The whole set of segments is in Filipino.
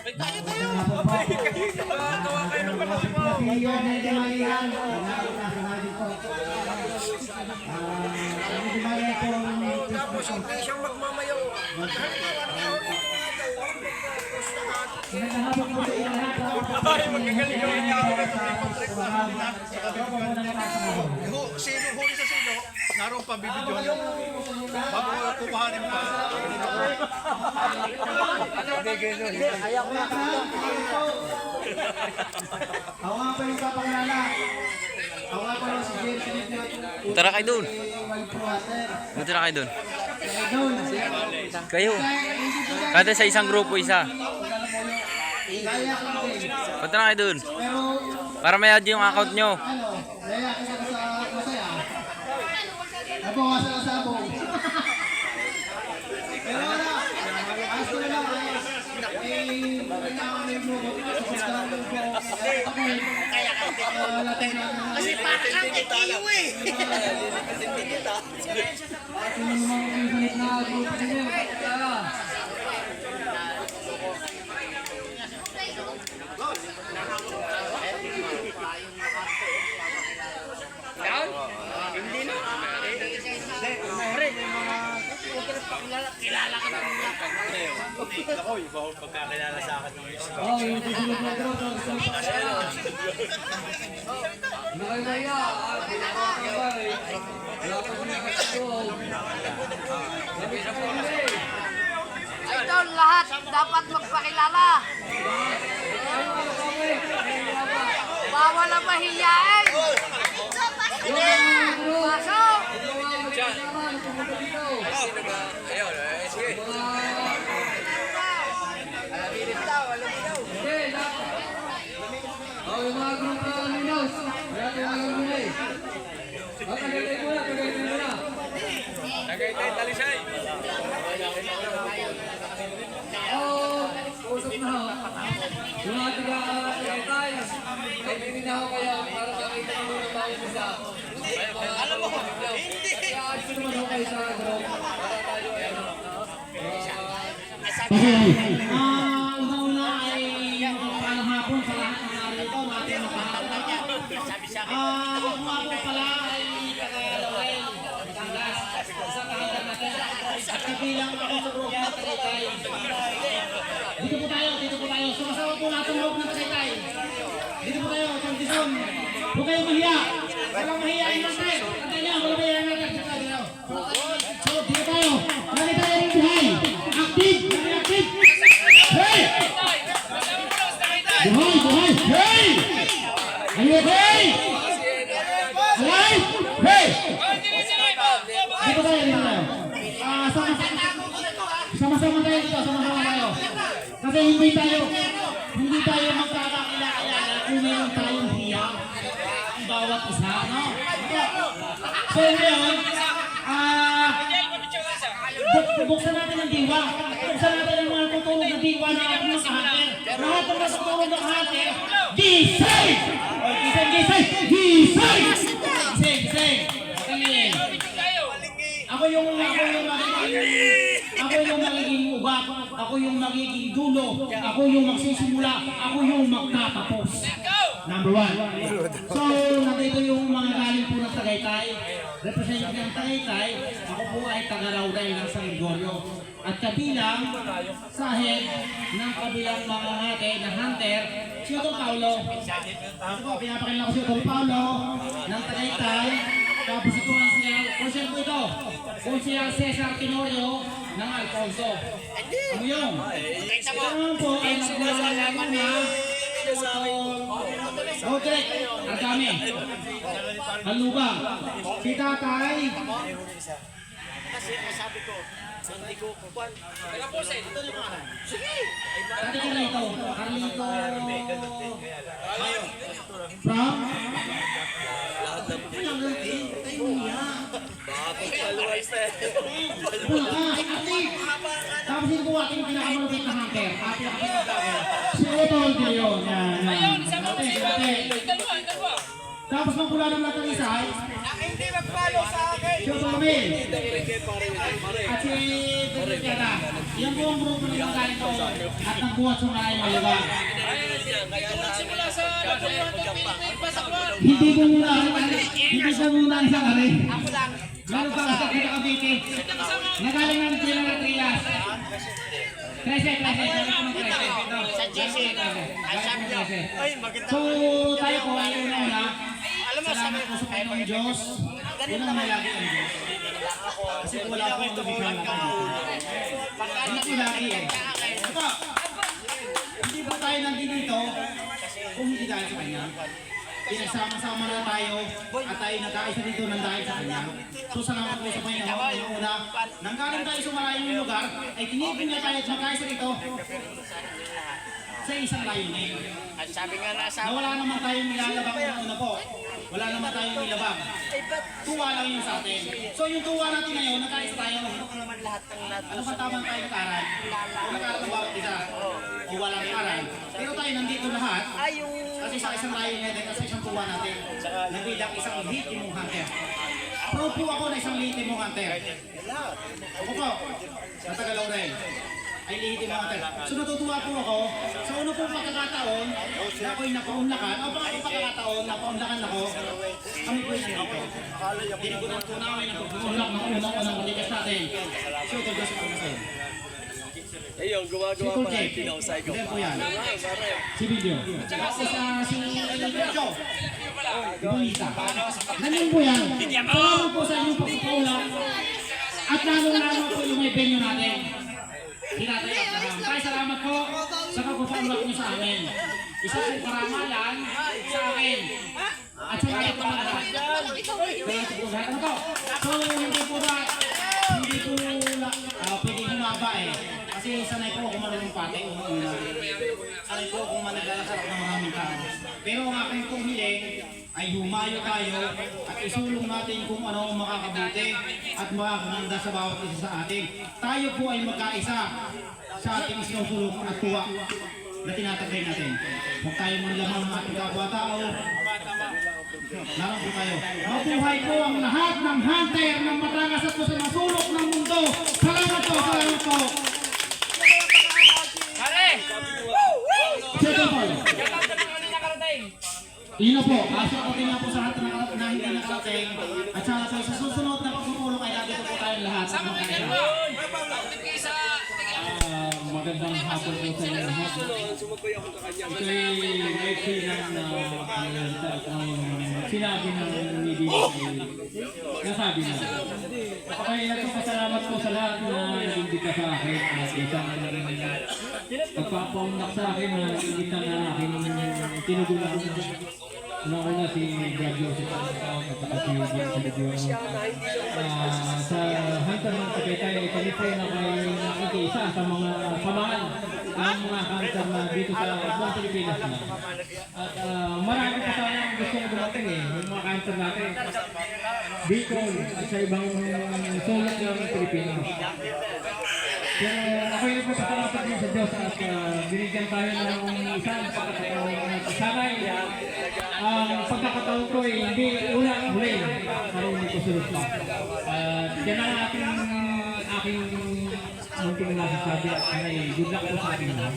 Ay, tayo, tayo. Abay, kayo na. Gawa kayo ng nakasanayin po. Ah, Nede Malian po, Tapos hindi siyang magmamayaw. Ay, magagaling yung inyaw. Hu- Sino huli sa sino? Naroon pa bibidyo. Bago kukuhanin pa. Ako nga pa yung papakilala. Ako pa yung si James Philip Tara kayo. Punta na kayo. Doon. Kayo. Kada sa isang grupo isa. Ko. Punta na kayo. Pero Para may add yung account nyo. ano, kaya kasi ako sa masaya. Nabawasan ang sabong. Pero wala. Ayos ko na lang. ayos. Eh, ako na yung grupo. Tapos ka lang yung grupo. Ako eh. Ah, lahat na- Kasi para kang ikiyo eh. At yung mga infinite na grupo ninyo. Kaya. Ako, iba ako pagkakilala sa akin ng. Oh, yung susunod na grupo. Nakakaya. Idol, lahat dapat magpakilala. Bawal ang mahiyain. Oh, yung mga grupo na Minos. Wala tayong mga grupo eh. Oh, tagaytay na. Oh, usap na ho. Yung mga tiga tagaytay. Ay, hindi na ako kaya para makita ko muna tayo isa. Alam mo, hindi. Kaya alis naman ako kayo sa group. Para tayo ay ano. Ah, una-una ay magpapalang hapon sa lahat ng narito natin nakahapon. Ah, ako nga po pala ay. Isang kahandan natin. At kabilang ako sa group ng Tagaytay. Dito po tayo, dito po tayo. Sumasama po natin loob ng Tagaytay. Dito po tayo, Santisun. Huwag kayong mahiya. Walang mahiyain niya, walang mahiyain lang tayo. Dito tayo. So, dito tayo. Lagi tayo ng buhay. Active! Lagi active! Hey! Buhay! Buhay! Hey! Are you okay? Alive? Hey! Dito tayo, dito tayo. Ah, sama sama-sama tayo dito, sama-sama tayo. Kasi hindi tayo, hindi tayo magkakakilala kung meron tayong hiya ang bawat isa, no? So ngayon, ah, buk- buksan natin ang diwa. Buksan natin ang mga tutulog na diwa na ating mga kahater. Lahat ng mga tutulog na! O, Gisay, gisay! Gisay! Gisay, gisay! Kami. Ako yung ako yung magiging ako yung magiging ugat, ako yung magiging dulo, ako yung magsisimula, ako yung magtatapos. Number one. So, nandito yung mga galing po ng Tagaytay. Representative ng Tagaytay, ako po ay taga-Rauday ng San Gregorio. At kabilang sa head ng kabilang mga hate na hunter, si Otong Paulo. Ako po, pinapakilala ko si Otong Paulo ng Tagaytay. Tapos ito ang siya, kung siya po ito, kung siya Cesar Tenorio ng Alfonso. Ano yun? Ito naman po ay naglalagay ko na Roderick Argame. Halubang. Si tatay. Dati Carlito. Carlito. From? Active. Tapos yung kuha yung pinakamalupit na hunter. Ah. Si Otol. Dati, dati. Tapos ng pula ng latang isa ay Hindi mag-follow sa akin. si Otomil. At si Duterte. Yan po ang grupo ng mga ganito at nagbuhat sa mga yung malibag. Simula sa Hindi ko muna, hindi ko muna ang isang ari. Meron pa sa kita Cavite. Nagaling ng sila ng Trias. Trece, trece, trece. Sa GC. So, tayo po ay una-una. Salamat po sa Panginoong Diyos. Unang malagi ang Diyos. Kasi wala po yung lumihan na tayo. Hindi po lagi eh. Ito, hindi po tayo nandito kung hindi dahil sa Kanya. Pinagsama-sama na tayo at tayo nagkaisa dito ng dahil sa Kanya. So salamat po sa Panginoon. Yung una, nanggaling tayo sa malayong lugar, ay tinipin niya tayo at magkaisa dito sa isang layunin. At sabi nga na Na wala naman tayong nilalabang ng una po. Wala naman tayong nilabang. Tuwa lang yun sa atin. So yung tuwa natin ngayon, nagkaisa tayo. Ano ba tamang tayo nag-aral? Nag-aral ang bawat isa. O walang aral. Pero tayo nandito lahat. Kasi sa isang layo natin, kasi isang tuwa natin. Nabilang isang litimong hunter. Pro po ako na isang litimong hunter. Ako po, sa Tagalog ay lihitin mga hunter. So natutuwa po ako sa una pong pagkakataon na ako'y napaunlakan. O pangako pagkakataon, napaunlakan ako. Kami po yung nandito. Hindi ko na po namin ang pagkakunlak ng unang-unang natin. So, ito Diyos ang sa'yo. Ayun, Si gumagawa pa ng tinausay ko. Yan. Si Video. Tapos sa si Joe. Ibonita. Ganyan po yan. Salamat po sa inyong pagpapaulak. At lalo-lalo po yung may venue natin. Tinatay at Abraham. Kaya salamat po sa pagpapaulak niyo sa amin. Isa po karamalan sa akin. At sa mga po lahat. Salamat po lahat. Ano po? So, hindi po na, hindi po na, uh, pwede humaba eh. Kasi sanay po ako marunong pati umuuna. Sanay po ako managalasarap ng maraming tao. Pero ang aking pong hiling ay humayo tayo at isulong natin kung ano ang makakabuti at makakaganda sa bawat isa sa atin. Tayo po ay magkaisa sa ating sinusulong at tuwa na tinatagay natin. Huwag tayo manlamang ng ating kapwa-tao. Naroon po tayo. Mabuhay po ang lahat ng hunter ng matangas at sa masulok ng mundo. Salamat po, salamat po. Yun na po, asa ko din na po sa lahat na, na hindi nakarating. At saka po sa susunod na pagpupulong ay dito po tayong lahat. at magkaisa. Ah, magandang hapon po sa inyo lahat. Ito'y maiksi ng uh, sinabi ng media ay nasabi na. Okay, nagpapasalamat po sa lahat na nag-imbita sa akin at isang pagpapaundak sa akin na imbita na aking tinugulan Una-una si Brad Joseph tawag at saka si Jim Salidiono. Ah, sa hunter ng Tagaytay, kami po na kayo nakikiisa sa mga samahan ng mga hunter na dito sa buong Pilipinas na. At ah, marami pa sana ang gusto dumating eh, yung mga hunter natin. Bicol at sa ibang sulat ng Pilipinas. Pero ako yung nagpapasalamat din sa Diyos at uh, binigyan tayo ng isang pagkakataon at sana'y ang pagkakataon ko ay hindi una ang huli. Marunong ko sulot lang. At yan ang aking aking munting nasasabi at sana'y good luck po sa ating lahat.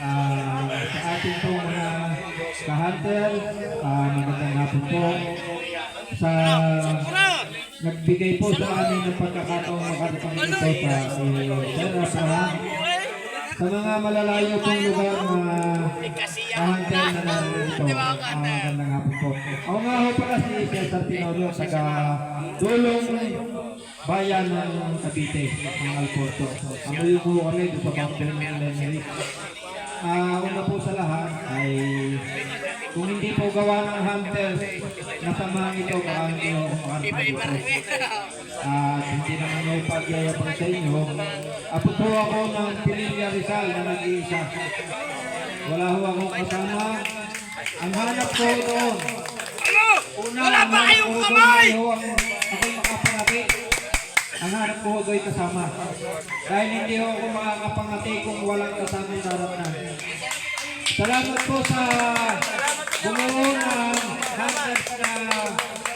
Ah, sa ating po mga ka-hunter, ah, magandang hapon po. Sa nagbigay po sa amin ng pagkakataong makarating ito sa si Sir Abraham. Sa mga malalayo pong lugar na ka-hunter na nandito, ah, magandang hapon po. Ako nga ho pala si Cesar Tinorio, taga Dulong Bayan ng Cavite, ng Alporto. Amoy po kami doon sa Mountain Lemery. Ah, una po sa lahat ay kung hindi po gawa ng hunter na samahan ito, hindi ako makarating dito. At hindi naman may pagyayabang sa inyo. Apo po ako ng Pinilya Rizal na nag-iisa. Wala ho akong kasama. Ang hanap ko doon. Una, Wala pa kayong kamay! Ako'y makapangati. Ang hanap ko do'y kasama. Dahil hindi ho ako makakapangati kung walang kasama sa harap na. Salamat po sa bumuo ng hunters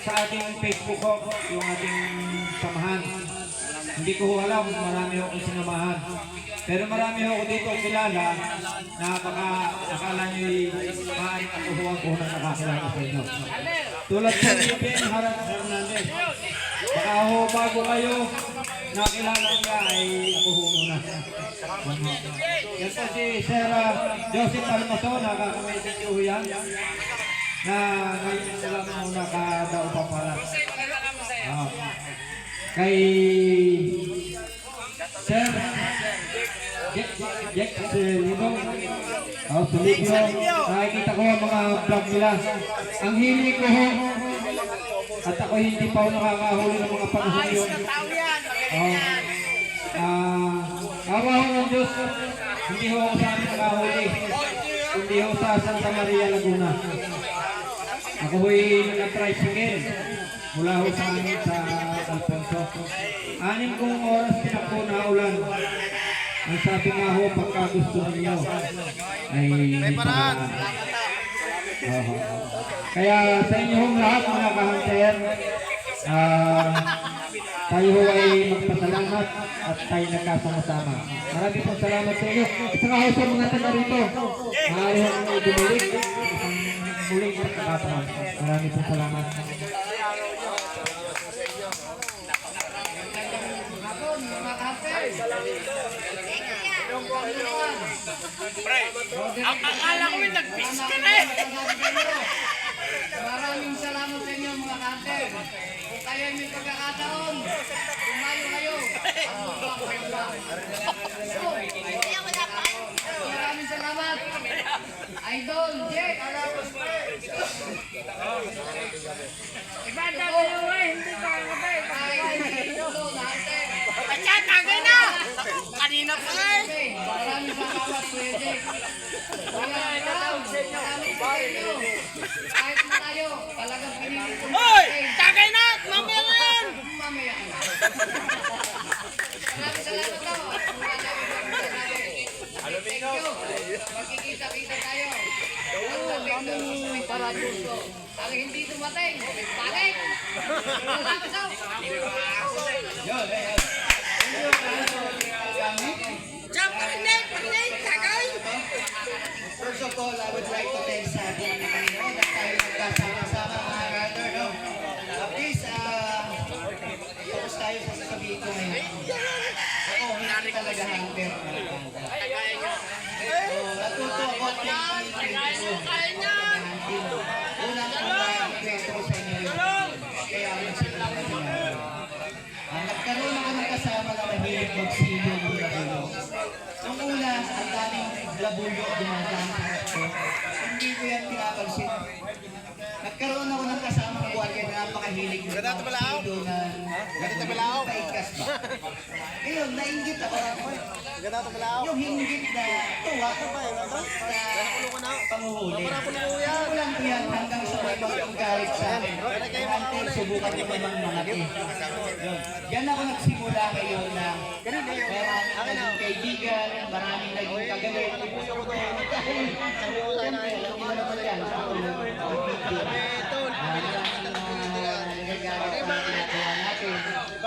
sa ating Facebook ko, yung ating samahan. Hindi ko alam, marami ako sinamahan. Pero marami ako dito kilala na baka akala nyo'y maaaring ako huwag ko na nakakilala sa inyo. Tulad Ben Harap Hernandez. Baka ho bago kayo nakilala niya ay ako muna. Yan po si Sir Joseph Almaso, nakakamedit ko yan. Na ngayon na lang muna kadao pa pala. Ah. Kay Sir Jack Silino. Oh, Silvio. Nakikita ko ang mga vlog nila. Ang hili ko ho. At ako hindi pa ako nakakahuli ng mga panahon yun. Ah, awa ho ng Diyos. Hindi ho ako sa amin nakahuli. Kundi ho sa Santa Maria Laguna. Ako ho'y nag-tricycle mula ho sa amin sa Alfonso. Anim kong oras tinakbo na ulan. Ang sabi nga ho, pagka gusto ninyo, ay paraan. Oo. Kaya sa inyong lahat mga kahunter, ah, tayo ho ay magpasalamat at tayo nagkasama-sama. Maraming pong salamat sa inyo. At saka ho sa mga taga rito, maaari ho bumalik isang muling pagkakataon. Maraming pong salamat. Mga kapatid. Ang akala ko may nag-fish ka na eh. Maraming salamat sa inyo mga kante. Kayo ay may pagkakataon, tumayo kayo. Maraming salamat. Idol, Jack. Ibanda mo yung way, hindi ka. Idol, Dante. Atya, tagay na! Kanina pa nga eh. Maraming salamat. Kuya Ikaw, salamat sa inyo. Kahit na tayo, talagang pinili ko. Hoy! Tagay na! Mamaya na yan! Mamaya. You. Magkikita-kita tayo. Ang dating ng may paraduso. Ang hindi dumating, balik. Salamat daw. Diyan, pakinig! Pakinig! Tagay! First of all, I would like to thank sa ating Panginoon na tayo nagkasama-sama hindi talaga hunter. So, natuto ako at pinipili ko. Unang ang kwento ako. Ah, nagkaroon ako ng kasama na mahilig magsilo ng labuyo. Nung una, ang daming labuyo dumadaan sa harap ko. Hindi ko yan pinapansin. Nagkaroon ako ng kasama na napakahilig ng mga silo na labuyo. Paigkas ba? Ngayon, nainggit ako. Yung hinggit na tuwa na panguhuli. Ano lang po yan hanggang sa may pagkagalit sa akin. Until subukan ko naman mga Yun. Yan ako nagsimula ngayon na maraming naging kaibigan, maraming naging kagalit. Siyempre, niyo naman yan, sa unang video.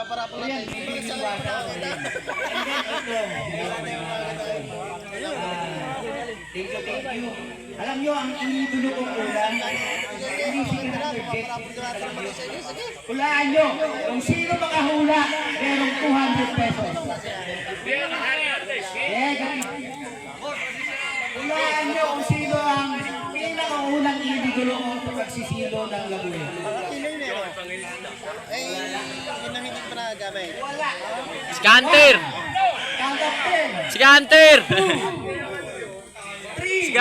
Bibiniwasan ko rin. And then, ito, ah, Thank you, thank you. Alam nyo, ang inidulo kong ulam, hindi si Commander Jet. Hulaan nyo, kung sino makahula, merong 200 pesos. Yeah. Hulaan nyo kung sino ang pinakaunang inidulo kong pagsisilo ng labuyo. Si 10, Si Hunter! 3, Si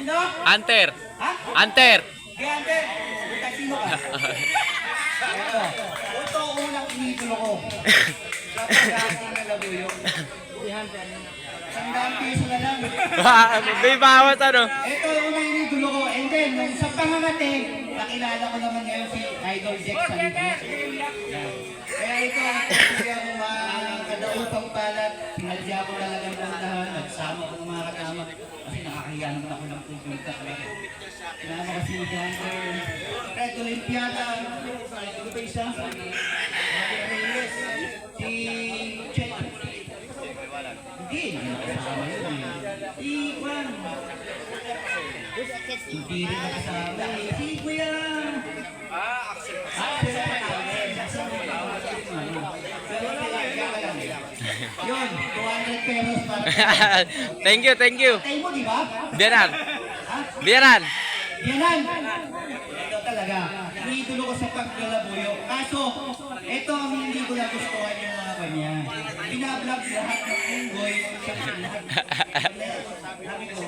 sino? Hunter! Hunter! Ito, ang unang inidulo ko. Bawat ano. Ito yung unang inidulo ko. And then, sa pangangati, nakilala ko naman ngayon si Idol Jack sa Yan. Kaya ito, kaya mo mga kadaupang palat, sinadya ko talagang puntahan, nagsama ko ng mga kasama. Bigyan naman ako ng pupunta. Sinama ko si Junker. Red Olympiada. Ano ba isa? Si Chet. Hindi, hindi nakasama yun eh. Si Juan. Hindi rin nakasama eh. Si Kuya. Ah, Axel. Axel. Yun, 200 pesos para. thank you, thank you. Tayo mo, di ba? Biyanan. Biyanan. Yanan! Ito talaga. Iniidolo ko sa paglalabuyo. Kaso, ito ang hindi ko nagustuhan yung mga kanya. Binablog lahat ng unggoy. Sabi ko,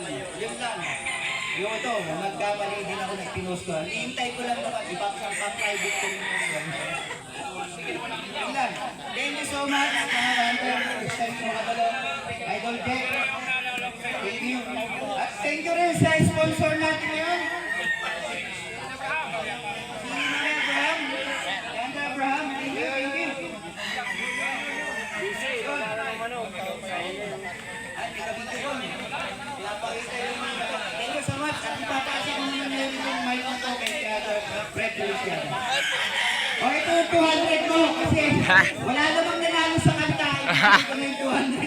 natin ba, yun lang. Yung ito, nagkamali din ako ng pinost ko. Hihintay ko lang naman, ipapasang pa-private ko yung yun lang. Thank you so much, mga hunter. Thank you, mga kabalo. Idol Jack. Thank you. At thank you rin sa sponsor natin ngayon. Si Mary Abraham. Yanda Abraham. Thank you, thank you. At ikabito ko. Pinapakita yung Thank you so much. At ipapasa ko naman yung yung mic na to kay Kaya Fred Lucian. O ito yung 200 mo kasi wala namang nanalo sa kanta. Ko na yung 200.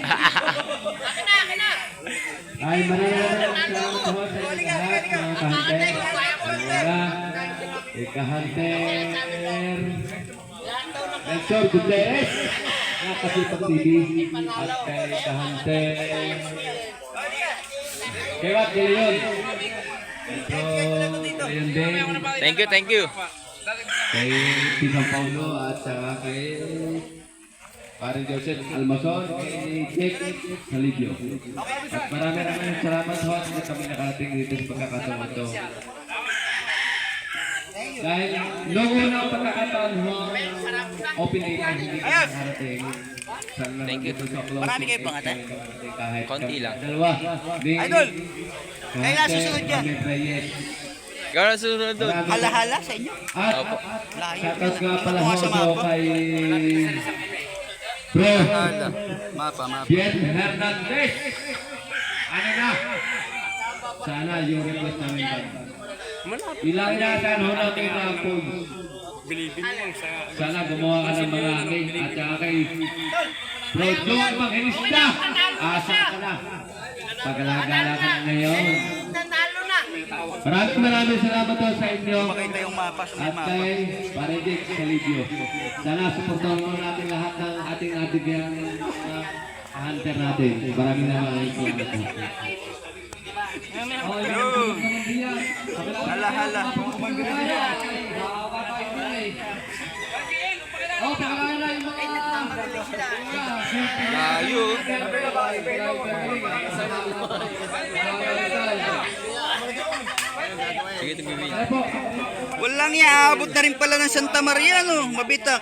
Ay, maraming salamat po sa inyo lahat, mga kahunter. Wala, ikahunter. Nelson Gutierrez, nakasipag TV. At kay kahunter. Kay Wat de Leon. So, ayun din. Thank you, thank you. Kay Pisang Paulo at saka kay Paring Joseph Almason, kay Jake Salibio. At marami maraming salamat ho na kami nakarating dito sa pagkakataon ito. Dahil noong unang pagkakataon ho, open day na hindi kami nakarating. Thank you. sa Marami kayo day nakarating kahit Konti lang. Dalawa. Idol, kaya susunod yan. Gano'n susunod doon? Halahala sa inyo. At Opo. shoutout nga pala ho so kay Bro Mapa, mapa. Bien Hernandez. Ano na? Sana yung request namin? Ilang yata ho namin na pool. Sana gumawa ka ng mga amin at saka kay Bro John Manghinista. Asa ka na. Paglalagala ka na ngayon. Nanalo na. Maraming maraming salamat po sa inyo. Pakita yung mapa sa At kay Paredik Salibio. Sana suportahan mo natin lahat ng ating ating yung uh, hunter natin. Maraming maraming salamat po. Hala, hala. Layo. Walang iaabot na rin pala ng Santa Maria, no? Mabitak.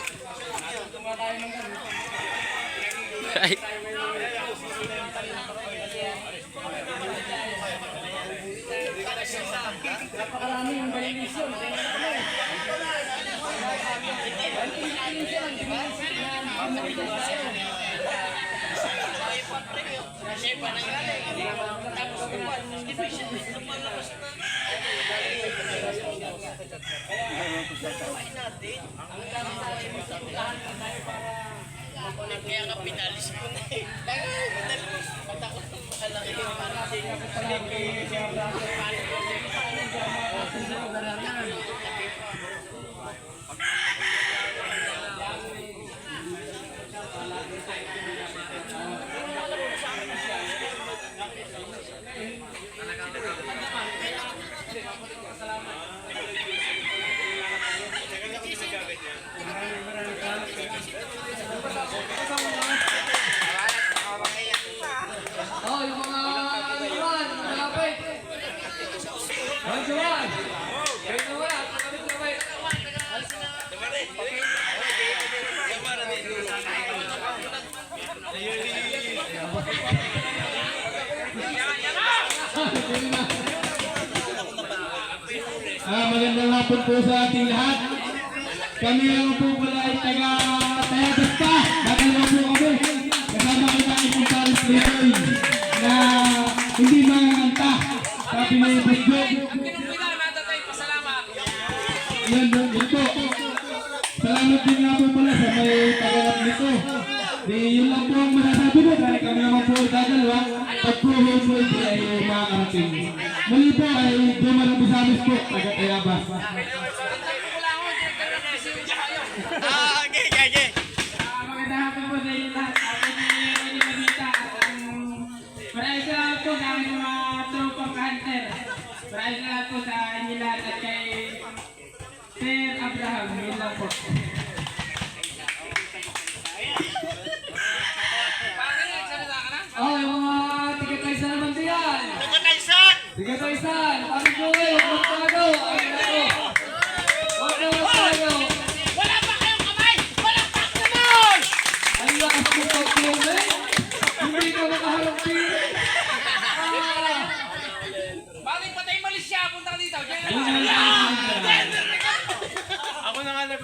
Ay. Napakarami yung violation. Kasi pa nangyari. Kaya kapitalis ko na eh. Kaya kapitalis. Patakot ng malaki. Kaya kapitalis. Hapon po sa ating lahat. Kami lang po pala ay taga Tayabasta. Nakalawa po kami. Kasama kita ang isang Paris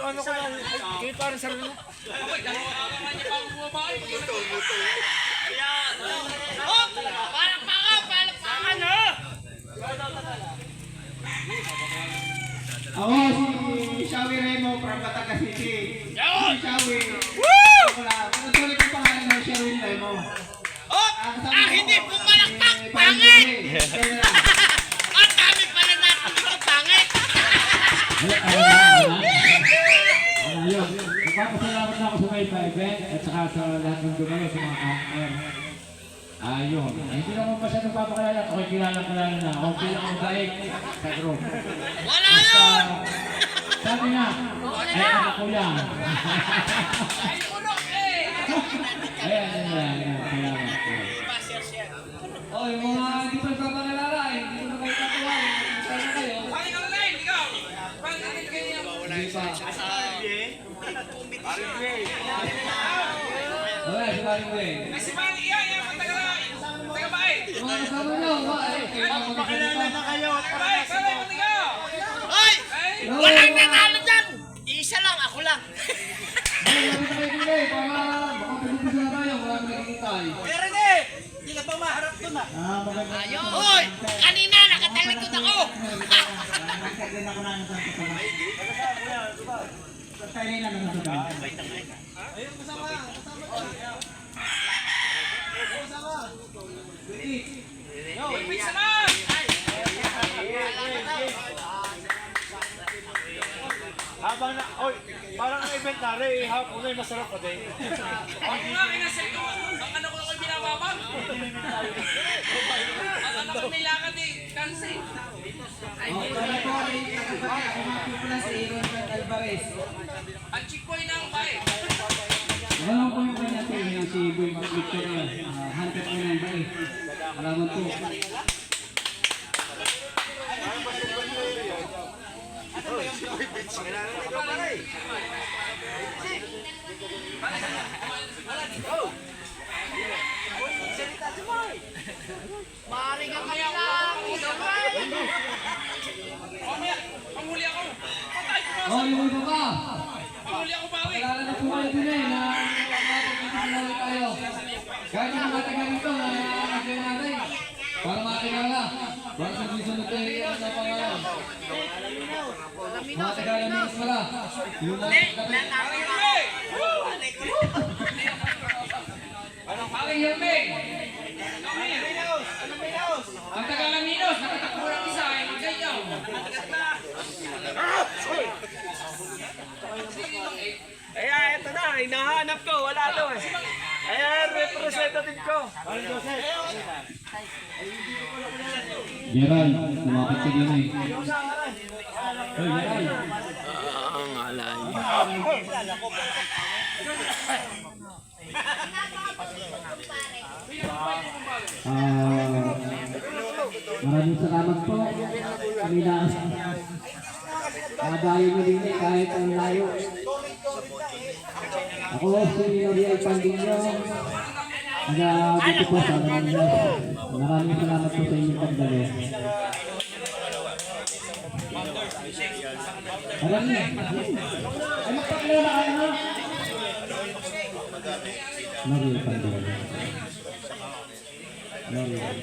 ano ko lang. Kaya parang sarili bumabay. Buto, buto. Parang no? Ako si Shawi Remo from Batangas City. Si Shawi. Wala. Patuloy ko pangalan ng Shawi Remo. Oh! Ah, hindi pumalakpak! Pangit! Ang dami pala natin dito, pangit! Ayun. Magpapasalamat na ako sa may event at saka sa lahat ng dumalo sa mga camper. Ayun. Hindi naman masyadong papakilala. Ako kilala kilala na. Ako bilang ang daig sa group. Wala yun! Sabi nga, ay anak ko yan. Ay, puno eh! Ayan, ayan, ayan. Salamat. Oh, yung mga hindi pa nagpapakilala, eh, hindi ko na kayo tatuwa. Sana kayo. Ka na ikaw? Bakit ka ganyan? Hindi pa. Wala, si Maring Way. Ay, si Manny, yan, yan, ang taga taga bae. Yung mga kasama nyo, wa, eh, kayo mga Pakilala na kayo. Ay, Walang nanalo dyan! Isa lang, ako lang. Ah, maganda. Hoy! Kanina, nakatalikod ako! Na ang sa Tayo na naman sa tayo. Uy, pizza na! Habang na, oy, ang event na rin, hapon na masarap pa din. Ako nga, kinasal ko. Ang anak ko ako'y binababag. Ang anak ko may lakad eh. Kansi. Ang chikboy ng bae. Wala po yung kanya po yung si Boy Victor yan. Uh, hunter po ng bae. Salamat po. Maaari ka kaya lang. Mamaya, panghuli ako. Patay ko. Oh, yung iba pa. Panghuli ako bawi. Kilala na po kayo din eh, na makakapagkakilala tayo. Kahit yung mga taga rito na nakakagay natin. Para makakilala. Para sa susunod tayo yung sa pangalan. Mga taga Laminos pala. Yung mga taga Hey! Paring Hermeng! Ang taga-Laminos, nakatakbo ng isa, ay magayaw. Ay, ito na, hinahanap ko, wala to eh. Ayan, representative ko. Gerald, lumapit ka din eh. Gerald. Ang alay. Ah, maraming salamat po. Kami na Nadayo nyo eh, kahit ang layo. Ako si Noriel Pandinyo. Taga dito po sa Manila. Maraming salamat po sa inyong pagdalo. Niyo, ay magpakilala ka na. Noriel Pandinyo. Noriel.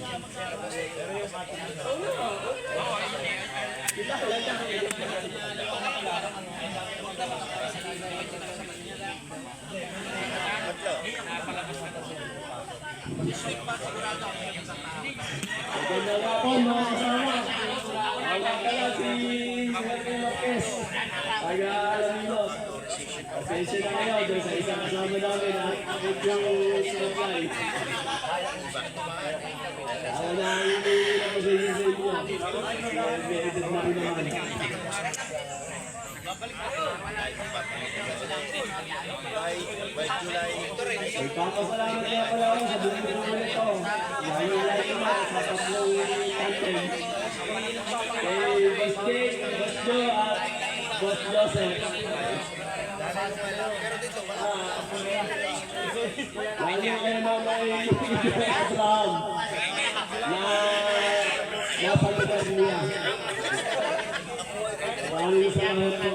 Magandang hapon mga kasama. Wala si Marquez. Taga Alaminos. Pasensya na kayo doon sa isang kasama namin at akit lang sinapay. Ako na ang hindi na pasensya sa inyo. Medyo na rin naman. Nagpapasalamat nga pala ako sa buong naman ito. Lalo lalo na sa tatlong content. Kay Boss Jake, Boss Joe, at Boss Joseph. Lalo kayo na may Abraham na napalitan niya. Maraming salamat po.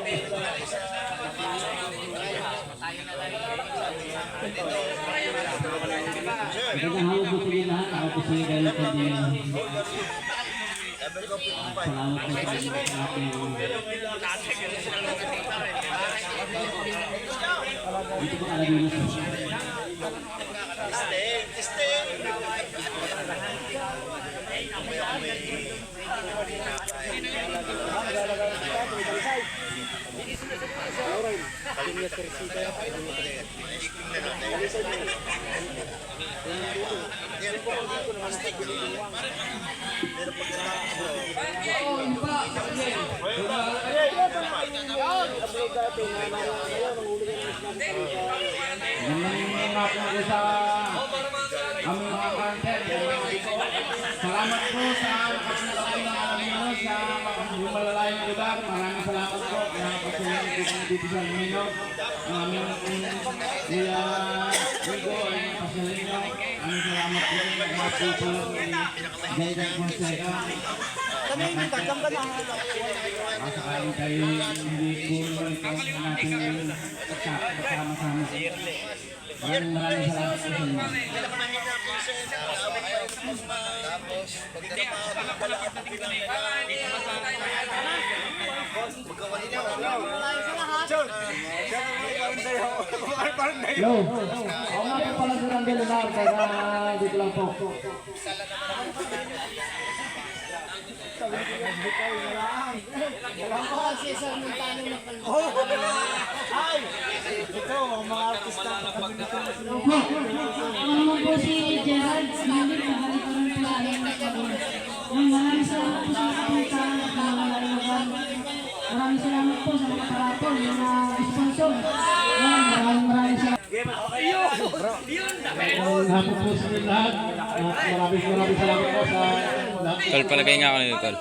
Magandang hawag po sa inyo lahat. Ako po si Noriel Pandinyo. Salamat po sa inyo sa ating dito po Alaminos. Ganun nga po ako sa aming mga content. Salamat po sa kayo ng Alaminos sa yung malalayong lugar. Maraming salamat po. Pagsulit ko kami dito sa Alaminos. Ang aming nila Rigo ay pasulit nyo. Maraming salamat po. Mga people ni Jaydan Fonseca. Masakaling kayo hindi po ito natin pagkakasama-sama. Maraming maraming salamat po sa inyo. Hello. Ako nga po pala si Randel Lunar. Kaya dito lang po. Opo. Ako naman po si Gerald Smiley, magaling ko rin po sa amin ng Pagod. Yan, maraming salamat po sa nakapunta at mga malalaman. Maraming salamat po sa mga parapol, mga sponsor. Yan, maraming maraming salamat. Magandang hapon po sa inyo lahat. At maraming maraming salamat po sa lahat. Tol, palagay nga ako nito, Tol.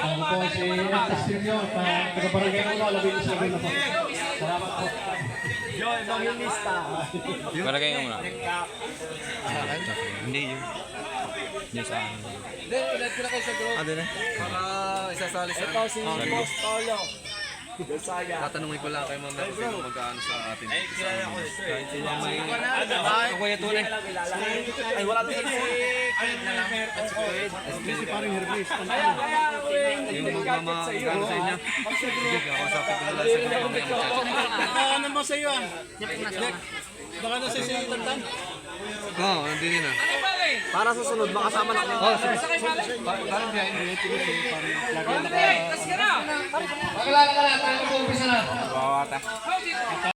Ako po si Castillo, taga-barangay ko, labing isa rin na po. Salamat po. Joe, Evangelista. Palagay nga muna. Hindi yun. Yun sa akin. Ikaw si Boss Paulo. Tatanungin ko lang kay Ma'am Mel kung magkaano sa atin. Ay, kilala ko Kahit sino ang may... Ako Kuya Tunay. Ay, wala din si Fred na lang. At si Fred. Si parang Hermes. Kaya, kaya, Yung magmama magkano sa inyo. Sige, kakausapin ko na lang sa mga mamaya magchat. Ano ba sa iyo ah? Baka nasa sa iyo tantan? Oo, nandun yun ah. Para sa sunod, makasama na. Oh, sige. Parang behind the Pakilala ka na, tayo po umpisa na.